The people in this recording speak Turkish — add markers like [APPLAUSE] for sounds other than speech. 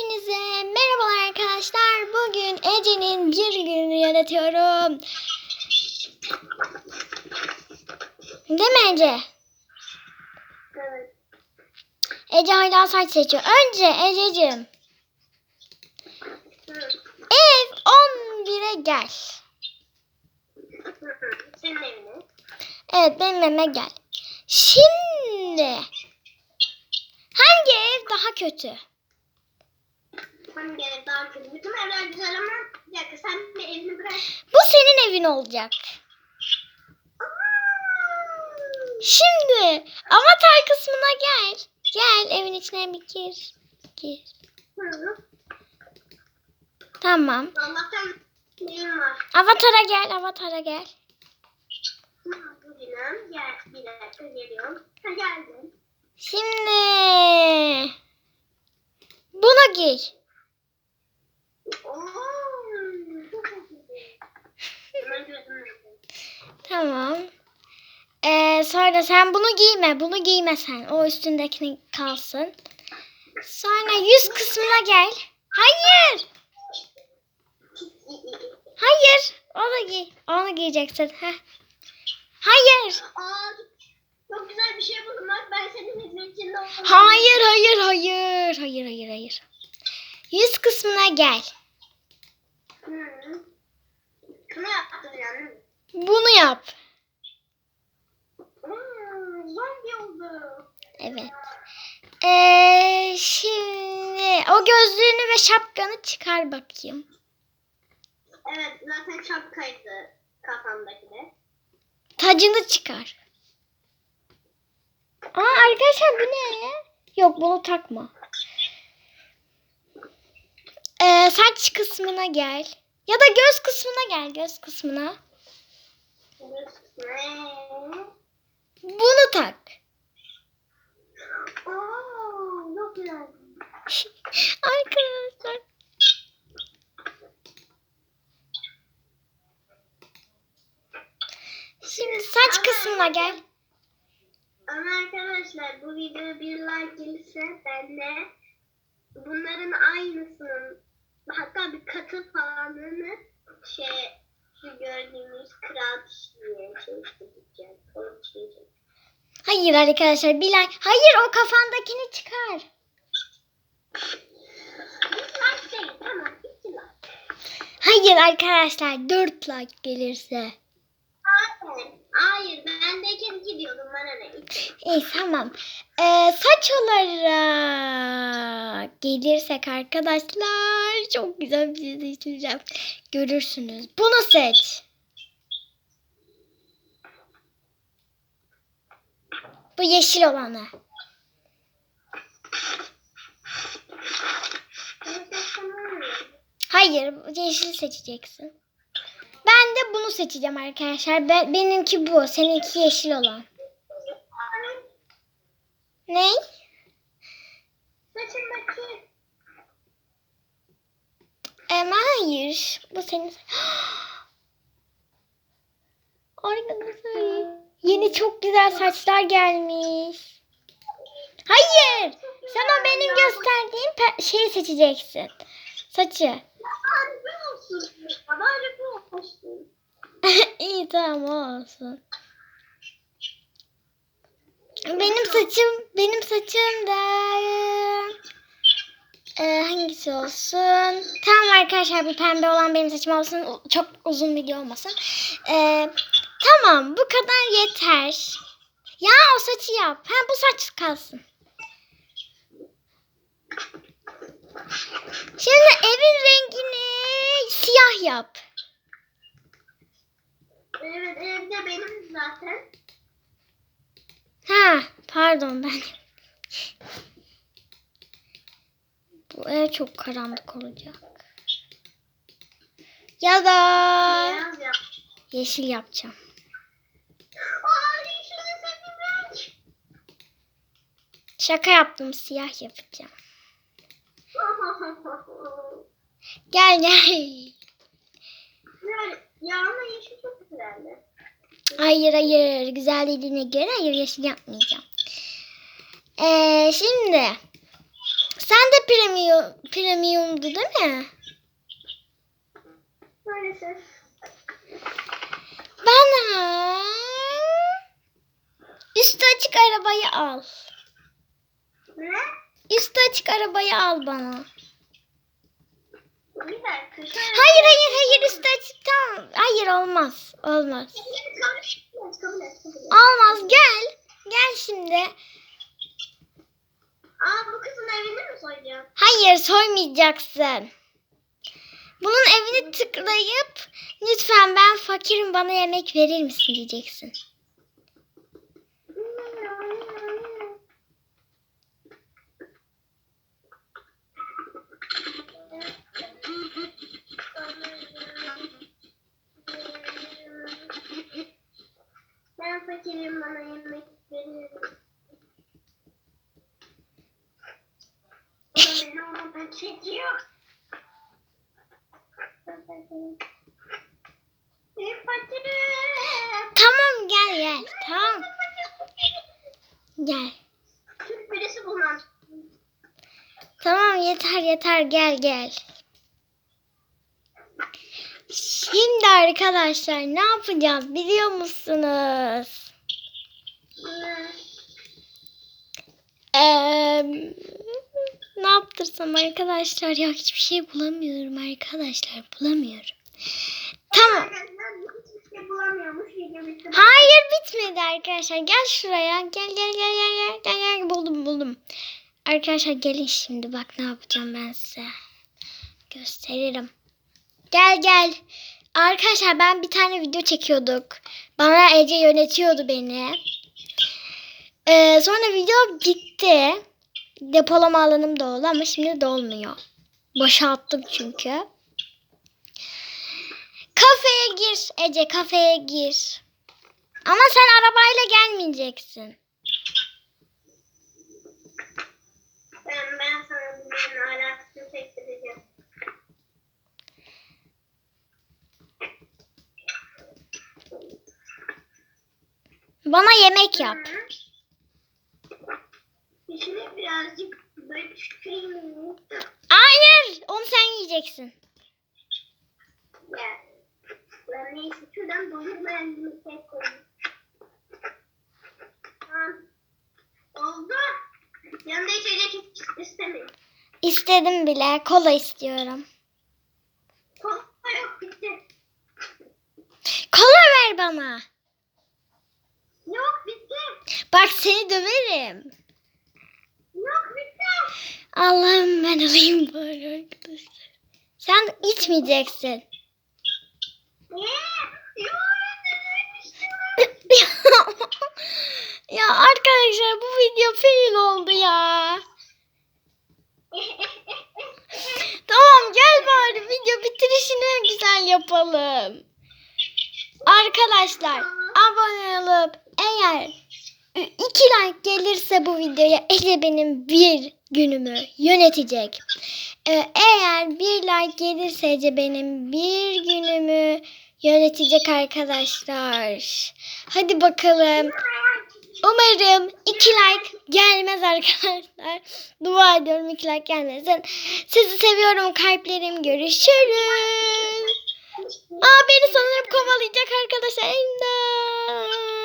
Hepinize merhabalar arkadaşlar. Bugün Ece'nin bir gününü yönetiyorum. Değil mi Ece? Evet. Ece hala saç seçiyor. Önce Ececiğim Hı. ev 11'e gel. Senin evine. Evet benim evime gel. Şimdi hangi ev daha kötü? Hangi ev daha kötü? Bütün evler güzel ama bir dakika sen bir evini bırak. Bu senin evin olacak. Şimdi avatar kısmına gel. Gel evin içine bir gir. Gir. Hı. Tamam. Allah'tan neyim var? Avatara gel, avatara gel. Hı, Bugünüm. Gel bir dakika geliyorum. Ha geldim. Şimdi bunu giy. Tamam. Ee, sonra sen bunu giyme, bunu giyme sen. O üstündekini kalsın. Sonra yüz kısmına gel. Hayır, hayır. Onu giy. Onu giyeceksin. Heh. Hayır. Çok güzel bir şey buldum. Ben senin hizmetçinde oldum. Hayır, hayır, hayır. Hayır, hayır, hayır. Yüz kısmına gel. Hı. Şunu değil mi? Bunu yap. Hmm, zombi oldu. Evet. Ee, şimdi o gözlüğünü ve şapkanı çıkar bakayım. Evet zaten şapkaydı kafamdaki de. Tacını çıkar. Aa arkadaşlar bu ne? Yok bunu takma. Ee, saç kısmına gel. Ya da göz kısmına gel. Göz kısmına. Bunu tak. [LAUGHS] Arkadaşlar. Şimdi saç kısmına gel. Ama arkadaşlar bu videoya bir like gelirse ben de bunların aynısının şey şu gördüğümüz kral şey çekeceğim. Onu çekeceğim. Hayır arkadaşlar like. Hayır o kafandakini çıkar. Bir like değil tamam iki like. Hayır arkadaşlar 4 like gelirse. Hayır. Hayır bendeyken iki diyordum bana ne? İki. İyi tamam. Ee, saç olarak gelirsek arkadaşlar çok güzel bir şey seçeceğim. Görürsünüz. Bunu seç. Bu yeşil olanı. Hayır, yeşil seçeceksin. Ben de bunu seçeceğim arkadaşlar. Ben, benimki bu, seninki yeşil olan. Ne? Saçın bakayım. Em, hayır. Bu senin. [GASPS] Arkadaşlar. Yeni çok güzel saçlar gelmiş. Hayır. Sen o benim gösterdiğim şeyi seçeceksin. Saçı. [LAUGHS] İyi tamam olsun. Benim saçım, benim saçım da e, hangisi olsun? Tamam arkadaşlar bu pembe olan benim saçım olsun. Çok uzun video olmasın. E, tamam bu kadar yeter. Ya o saçı yap. Ha bu saç kalsın. Şimdi evin rengini siyah yap. Evet evde benim zaten. Ha, pardon ben. Bu ev çok karanlık olacak. Ya da yeşil yapacağım. Şaka yaptım, siyah yapacağım. Gel gel. Yani, ya ama yeşil çok güzeldi. Hayır hayır, güzelliğine göre hayır yeşil yapmayacağım. Ee, şimdi Sen de premium, premiumdu değil mi? Maalesef. Bana üstü açık arabayı al. Ne? Üstü açık arabayı al bana. Bir dakika. Şöyle Hayır hayır hayır üstü açık. Hayır olmaz. Olmaz. Olmaz gel. Gel şimdi. Aa bu kızın evini mi soyacağım? Hayır soymayacaksın. Bunun evini tıklayıp lütfen ben fakirim bana yemek verir misin diyeceksin. Fakirim bana yemek verir. O da beni oradan çekiyor. Tamam gel gel. Tamam gel. Türk birisi bulmam. Tamam yeter yeter gel gel. Şimdi arkadaşlar ne yapacağız biliyor musunuz? Ne yaptırsam arkadaşlar ya hiçbir şey bulamıyorum arkadaşlar bulamıyorum. Tamam. Şey bitti. Hayır bitmedi arkadaşlar. Gel şuraya. Gel gel gel gel gel gel gel buldum buldum. Arkadaşlar gelin şimdi bak ne yapacağım ben size. Gösteririm. Gel gel. Arkadaşlar ben bir tane video çekiyorduk. Bana Ece yönetiyordu beni. Ee, sonra video gitti. Depolama alanım doldu ama şimdi dolmuyor. Boşalttım çünkü. Kafeye gir Ece kafeye gir. Ama sen arabayla gelmeyeceksin. Ben, ben sana bunların alakasını çektireceğim. Bana yemek yap. İçine birazcık böyle tüküreyim mi? Hayır onu sen yiyeceksin. Ya. Ben neyse şuradan doyurmayan bir şey koyayım. Tamam. Oldu. Yanında içecek hiç. İstedim bile kola istiyorum. Kola yok bitti. Kola ver bana. Yok bitti. Bak seni döverim. Allah'ım ben alayım bari arkadaşlar. Sen içmeyeceksin. [LAUGHS] Ya arkadaşlar bu video fail oldu ya. [LAUGHS] Tamam gel bari video bitirişini güzel yapalım. Arkadaşlar abone olup eğer iki like gelirse bu videoya Ece benim bir günümü yönetecek. Ee, eğer bir like gelirse Ece benim bir günümü yönetecek arkadaşlar. Hadi bakalım. Umarım iki like gelmez arkadaşlar. [LAUGHS] Dua ediyorum iki like gelmesin. Sizi seviyorum kalplerim. Görüşürüz. Aa beni sanırım kovalayacak arkadaşlar. İmdat.